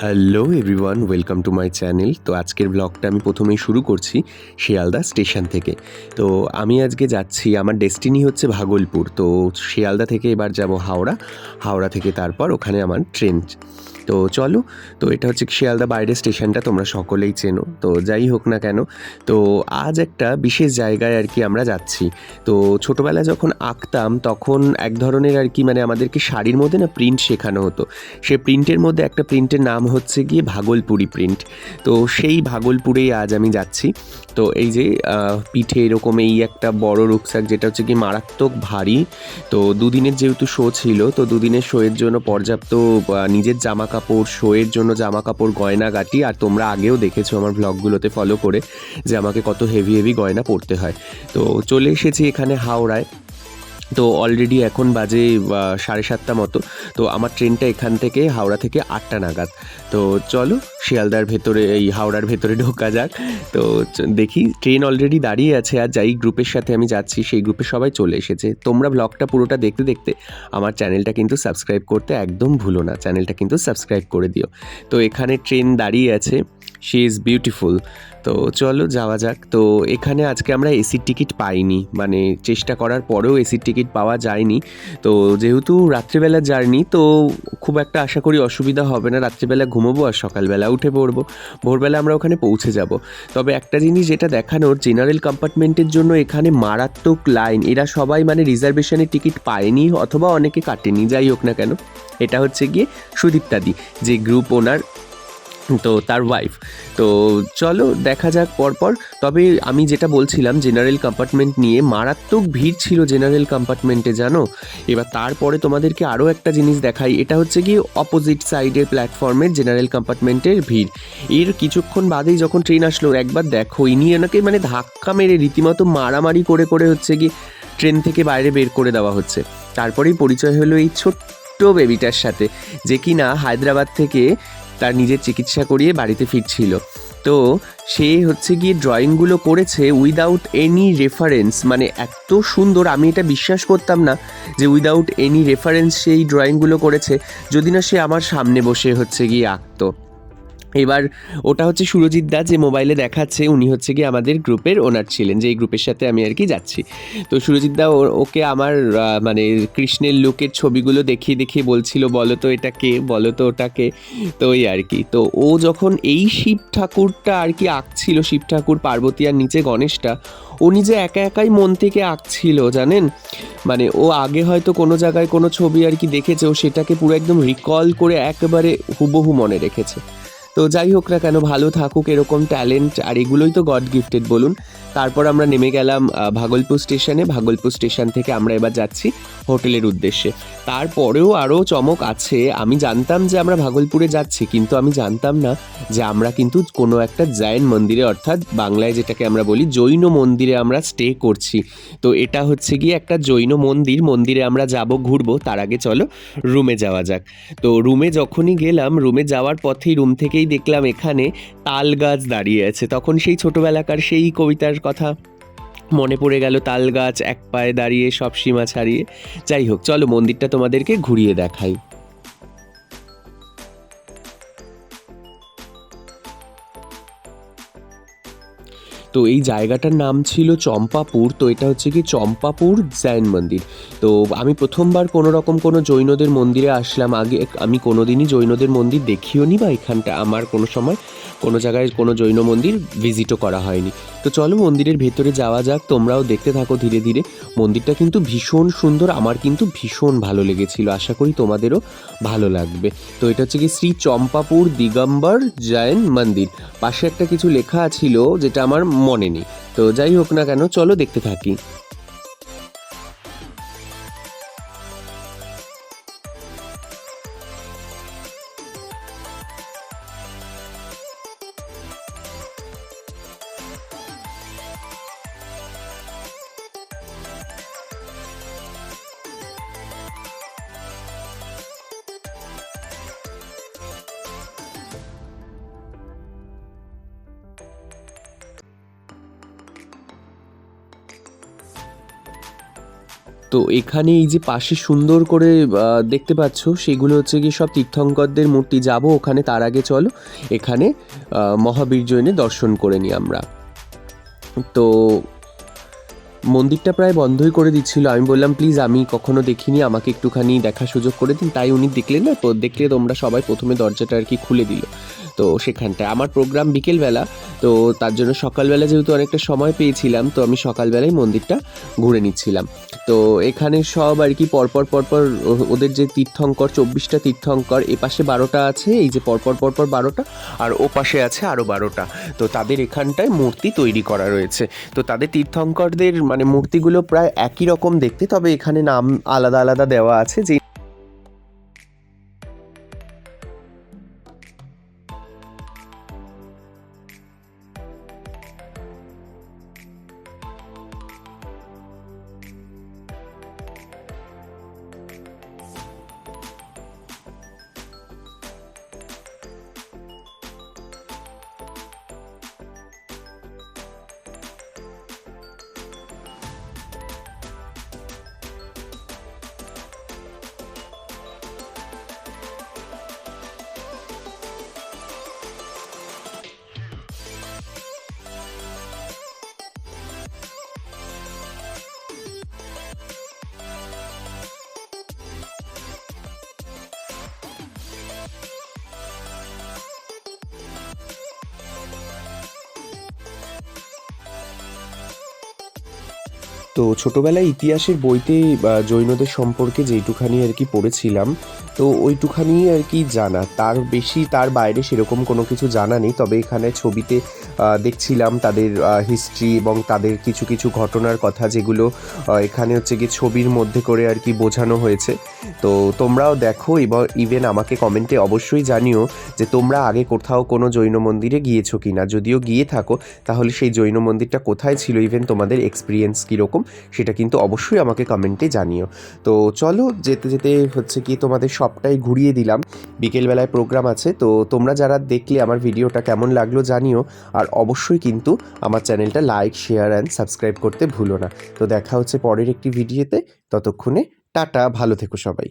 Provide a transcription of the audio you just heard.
Hello everyone welcome to my channel তো আজকের ব্লগটা আমি প্রথমেই শুরু করছি শিয়ালদা স্টেশন থেকে। তো আমি আজকে যাচ্ছি, আমার ডেস্টিনি হচ্ছে ভাগলপুর। তো শিয়ালদা থেকে এবার যাব হাওড়া। হাওড়া থেকে তারপর ওখানে আমার ট্রেন। তো চলো, তো এটা হচ্ছে শিয়ালদা বাইরের স্টেশনটা, তোমরা সকলেই চেনো। তো যাই হোক না কেন, তো আজ একটা বিশেষ জায়গায় আর কি আমরা যাচ্ছি। তো ছোটোবেলায় যখন আঁকতাম, তখন এক ধরনের আর কি মানে আমাদেরকে শাড়ির মধ্যে না প্রিন্ট শেখানো হতো। সে প্রিন্টের মধ্যে একটা প্রিন্টের নাম হচ্ছে গিয়ে ভাগলপুরি প্রিন্ট তো সেই ভাগলপুরেই আজ আমি যাচ্ছি। তো এই যে পিঠে এরকম এই একটা বড় রুকসাক, যেটা হচ্ছে কি মারাত্মক ভারী। তো দুদিনের যেহেতু শো ছিল, তো দুদিনের শোয়ের জন্য পর্যাপ্ত নিজের জামা কাপড় শোয়ের জন্য জামা কাপড় গয়না, গাটি আর তোমরা আগেও দেখেছ আমার ব্লগগুলোতে ফলো করে যে আমাকে কত হেভি হেভি গয়না পরতে হয়। তো চলে এসেছি এখানে হাওড়ায়। তো অলরেডি এখন বাজে সাড়ে সাতটা মতো। তো আমার ট্রেনটা এখান থেকে হাওড়া থেকে আটটা নাগাদ। তো চলো, শিয়ালদার ভেতরে, এই হাওড়ার ভেতরে ঢোকা যাক। তো দেখি, ট্রেন অলরেডি দাঁড়িয়ে আছে আর যাই গ্রুপের সাথে আমি যাচ্ছি, সেই গ্রুপে সবাই চলে এসেছে। তোমরা ব্লগটা পুরোটা দেখতে দেখতে আমার চ্যানেলটা কিন্তু সাবস্ক্রাইব করতে একদম ভুলো না। চ্যানেলটা কিন্তু সাবস্ক্রাইব করে দিও। তো এখানে ট্রেন দাঁড়িয়ে আছে। শি ইজ বিউটিফুল তো চলো যাওয়া যাক। তো এখানে আজকে আমরা এসির টিকিট পাইনি। মানে চেষ্টা করার পরেও এসির টিকিট পাওয়া যায়নি। তো যেহেতু রাত্রিবেলা জার্নি তো খুব একটা আশা করি অসুবিধা হবে না। রাত্রিবেলা ঘুমোবো আর সকালবেলা উঠে পড়ব। ভোরবেলা আমরা ওখানে পৌঁছে যাব। তবে একটা জিনিস যেটা দেখানোর জেনারেল কম্পার্টমেন্টের জন্য এখানে মারাত্মক লাইন এরা সবাই মানে রিজার্ভেশনের টিকিট পায়নি অথবা অনেকে কাটেনি, যাই হোক না কেন। এটা হচ্ছে গিয়ে সুদীপ্তাদি যে গ্রুপ ওনার তো তার ওয়াইফ তো চলো দেখা যাক পরপর। তবে আমি যেটা বলছিলাম জেনারেল কম্পার্টমেন্ট নিয়ে মারাত্মক ভিড় ছিল জেনারেল কম্পার্টমেন্টে জানো? এবার তারপরে তোমাদেরকে আরও একটা জিনিস দেখাই। এটা হচ্ছে কি অপোজিট সাইডের প্ল্যাটফর্মের জেনারেল কম্পার্টমেন্টের ভিড়। এর কিছুক্ষণ বাদেই যখন ট্রেন আসলো, একবার দেখো, ইনি ওনাকে মানে ধাক্কা মেরে রীতিমতো মারামারি করে করে হচ্ছে কি ট্রেন থেকে বাইরে বের করে দেওয়া হচ্ছে। তারপরেই পরিচয় হলো এই ছোট্ট বেবিটার সাথে। যে কিনা হায়দ্রাবাদ থেকে তার নিজের চিকিৎসা করিয়ে বাড়িতে ফিরছিল। তো সে হচ্ছে গিয়ে ড্রয়িংগুলো করেছে উইদাউট এনি রেফারেন্স মানে এত সুন্দর, আমি এটা বিশ্বাস করতাম না যে উইদাউট এনি রেফারেন্স সেই ড্রয়িংগুলো করেছে। যদি না সে আমার সামনে বসে হচ্ছে গিয়ে আঁকতো। এবার ওটা হচ্ছে সুরজিৎ দা যে মোবাইলে দেখাচ্ছে, উনি হচ্ছে কি আমাদের গ্রুপের ওনার ছিলেন, যে এই গ্রুপের সাথে আমি আর কি যাচ্ছি। তো সুরজিৎ দা ওকে আমার মানে কৃষ্ণের লোকের ছবিগুলো দেখিয়ে দেখিয়ে বলছিল, বলো তো এটা কে? বলো তো ওটা কে? তো ওই আর কি। তো ও যখন এই শিব ঠাকুরটা আর কি আঁকছিল, শিব ঠাকুর, পার্বতী আর নিচে গণেশটা ও নিজে একা একাই মন থেকে আঁকছিল, জানেন? মানে ও আগে হয়তো কোনো জায়গায় কোনো ছবি আর কি দেখেছে, ও সেটাকে পুরো একদম রিকল করে একেবারে হুবহু মনে রেখেছে। তো যাই হোক না কেন, ভালো থাকুক এরকম ট্যালেন্ট আর এগুলোই তো গড গিফটেড বলুন। তারপর আমরা নেমে গেলাম ভাগলপুর স্টেশনে ভাগলপুর স্টেশন থেকে আমরা এবার যাচ্ছি হোটেলের উদ্দেশ্যে। তারপরেও আরও চমক আছে। আমি জানতাম যে আমরা ভাগলপুরে যাচ্ছি, কিন্তু আমি জানতাম না যে আমরা কিন্তু কোনো একটা জৈন মন্দিরে, অর্থাৎ বাংলায় যেটাকে আমরা বলি জৈন মন্দিরে আমরা স্টে করছি। তো এটা হচ্ছে গিয়ে একটা জৈন মন্দির। মন্দিরে আমরা যাব, ঘুরবো। তার আগে চলো রুমে যাওয়া যাক। তো রুমে যখনই গেলাম রুমে যাওয়ার পথেই রুম থেকেই দেখলাম এখানে তাল গাছ দাঁড়িয়ে আছে। তখন সেই ছোটবেলাকার সেই কবিতার কথা মনে পড়ে গেল, তাল গাছ এক পায়ে দাঁড়িয়ে সব সীমা ছাড়িয়ে। যাই হোক, চলো মন্দিরটা তোমাদেরকে ঘুরিয়ে দেখাই। তো এই জায়গাটার নাম ছিল চম্পাপুর, তো এটা হচ্ছে কি চম্পাপুর জৈন মন্দির। তো আমি প্রথমবার কোনো রকম কোনো জৈনদের মন্দিরে আসলাম, আগে আমি কোনোদিনই জৈনদের মন্দির দেখিও নি বা এখানটা আমার কোনো সময় কোনো জায়গায় কোনো জৈন মন্দির ভিজিটও করা হয়নি। তো চলো মন্দিরের ভেতরে যাওয়া যাক, তোমরাও দেখতে থাকো ধীরে ধীরে। মন্দিরটা কিন্তু ভীষণ সুন্দর, আমার কিন্তু ভীষণ ভালো লেগেছিল, আশা করি তোমাদেরও ভালো লাগবে। তো এটা হচ্ছে কি শ্রী চম্পাপুর দিগম্বর জৈন মন্দির। পাশে একটা কিছু লেখা ছিল, যেটা আমার মনে নেই তো যাই হোক না কেন চলো দেখতে থাকি। তো এখানে এই যে পাশে সুন্দর করে দেখতে পাচ্ছ, সেগুলো হচ্ছে কি সব তীর্থঙ্করদের মূর্তি। যাব ওখানে, তার আগে চলো, এখানে মহাবীর জৈনে দর্শন করে নিই আমরা। তো মন্দিরটা প্রায় বন্ধই করে দিচ্ছিল। আমি বললাম, প্লিজ, আমি কখনো দেখিনি, আমাকে একটুখানি দেখার সুযোগ করে দিন। তাই উনি দেখলেন না, তো দেখলে তোমরা সবাই প্রথমে দরজাটা আর কি খুলে দিল। তো সেখানটায়। আমার প্রোগ্রাম বিকেলবেলা, তো তার জন্য সকালবেলা যেহেতু অনেকটা সময় পেয়েছিলাম, তো আমি সকালবেলায় মন্দিরটা ঘুরে নিচ্ছিলাম। তো এখানে সব আর কি পরপর পরপর ওদের যে তীর্থঙ্কর, চব্বিশটা তীর্থঙ্কর, এ পাশে বারোটা আছে, এই যে পরপর পরপর বারোটা, আর ও পাশে আছে আরও বারোটা। তো তাদের এখানটায় মূর্তি তৈরি করা রয়েছে। তো তাদের তীর্থঙ্করদের মানে মূর্তিগুলো প্রায় একই রকম দেখতে, তবে এখানে নাম আলাদা আলাদা দেওয়া আছে যে তো ছোটোবেলায় ইতিহাসের বইতে জৈনদের সম্পর্কে যেইটুখানি আর কি পড়েছিলাম, তো ওইটুখানি আর কি জানা। তার বেশি, তার বাইরে সেরকম কোনো কিছু জানা নেই, তবে এখানে ছবিতে দেখছিলাম তাদের হিস্ট্রি এবং তাদের কিছু কিছু ঘটনার কথা যেগুলো এখানে হচ্ছে কি ছবির মধ্যে করে আর কি বোঝানো হয়েছে। তো তোমরাও দেখো এবং ইভেন আমাকে কমেন্টে অবশ্যই জানিও যে তোমরা আগে কোথাও কোনো জৈন মন্দিরে গিয়েছো কি না যদিও গিয়ে থাকো, তাহলে সেই জৈন মন্দিরটা কোথায় ছিল ইভেন তোমাদের এক্সপিরিয়েন্স কীরকম, সেটা কিন্তু অবশ্যই আমাকে কমেন্টে জানিও। তো চলো, যেতে যেতে হচ্ছে কি, তোমাদের সবটাই ঘুরিয়ে দিলাম। বিকেলবেলায় প্রোগ্রাম আছে, তো তোমরা যারা দেখলে আমার ভিডিওটা কেমন লাগল জানিও। আর অবশ্যই কিন্তু আমার চ্যানেলটা লাইক শেয়ার অ্যান্ড সাবস্ক্রাইব করতে ভুলো না। তো দেখা হচ্ছে পরের একটি ভিডিওতে ততক্ষণে টাটা ভালো থেকো সবাই।